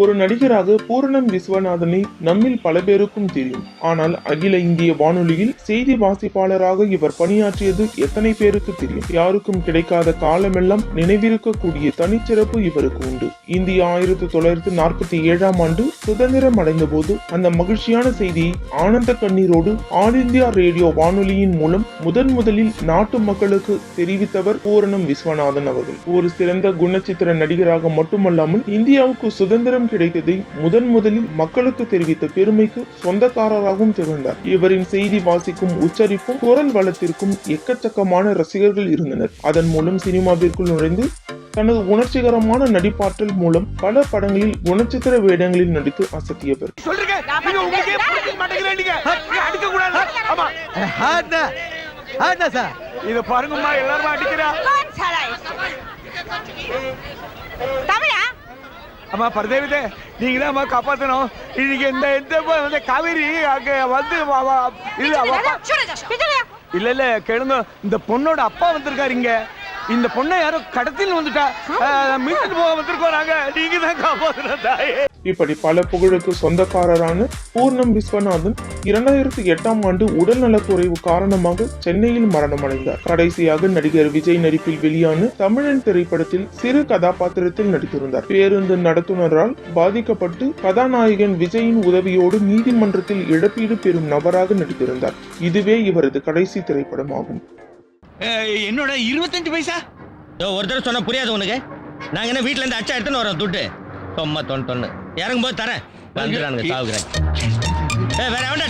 ஒரு நடிகராக பூரணம் விஸ்வநாதனை நம்மில் பல பேருக்கும் தெரியும். ஆனால் அகில இந்திய வானொலியில் செய்தி வாசிப்பாளராக இவர் பணியாற்றியது எத்தனை பேருக்கு தெரியும்? யாருக்கும் கிடைக்காத காலமெல்லாம் நினைவிருக்கக்கூடிய தனிச்சிறப்பு இவருக்கு உண்டு. இந்தியா ஆயிரத்தி தொள்ளாயிரத்தி நாற்பத்தி ஏழாம் ஆண்டு சுதந்திரம் அடைந்த போது அந்த மகிழ்ச்சியான செய்தியை ஆனந்த கண்ணீரோடு ஆல் இந்தியா ரேடியோ வானொலியின் மூலம் முதன் முதலில் நாட்டு மக்களுக்கு தெரிவித்தவர் பூரணம் விஸ்வநாதன் அவர்கள். ஒரு சிறந்த குணச்சித்திர நடிகராக மட்டுமல்லாமல் இந்தியாவுக்கு சுதந்திரம் கிடைத்ததை முதன் முதலில் மக்களுக்கு தெரிவித்த பெருமைக்கு சொந்தக்காரராகவும் திகழ்ந்தார். இவரின் செய்தி வாசிக்கும் உச்சரிப்பும் குரல் வளத்திற்கும் எக்கச்சக்கமான ரசிகர்கள் இருந்தனர். அதன் மூலம் சினிமாவிற்குள் நுழைந்து தனது உணர்ச்சிகரமான நடிப்பாற்றல் மூலம் பல படங்களில் குணச்சித்திர வேடங்களில் நடித்து அசத்தியவர். இத பாருங்கம்மா எல்லாரும் அடிக்கிறா. அம்மா பரதேவிதே நீங்க தான் அம்மா காப்பாத்தணும். இன்னைக்கு இந்த இந்த வந்து காவேரி அங்க வந்து இல்ல இல்ல இல்ல கேளுங்க. இந்த பொண்ணோட அப்பா வந்திருக்காரு இங்க. இந்த பொண்ணை யாரோ கடத்தின்னு வந்துட்டா. மீட்டுட்டு போக வந்திருக்கோம் நாங்க. நீங்க தான் காப்பாத்தணும் தாயே. இப்படி பல புகழுக்கு சொந்தக்காரரான பூர்ணம் விஸ்வநாதன் இரண்டாயிரத்தி எட்டாம் ஆண்டு உடல்நலக்குறைவு காரணமாக சென்னையில் மரணமடைந்தார். கடைசியாக நடிகர் விஜய் நடிப்பில் வெளியான தமிழன் திரைப்படத்தில் சிறு கதாபாத்திரத்தில் நடித்திருந்தார். பேருந்து நடத்துனரால் பாதிக்கப்பட்டு கதாநாயகன் விஜயின் உதவியோடு நீதிமன்றத்தில் இழப்பீடு பெறும் நபராக நடித்திருந்தார். இதுவே இவரது கடைசி திரைப்படமாகும். என்னோட இருபத்தஞ்சு பைசா? ஒருத்தர் சொன்ன புரியாது உனக்கு. நாங்க என்ன வீட்டுல இருந்து அச்சா எடுத்துன்னு வரோம் துட்டு. சும்மா தொண்ணு தொன்னு. இறங்கும் போது தரேன். வந்துடுறானுங்க சாவுக்கிறேன் ஏ வேற வாங்கினா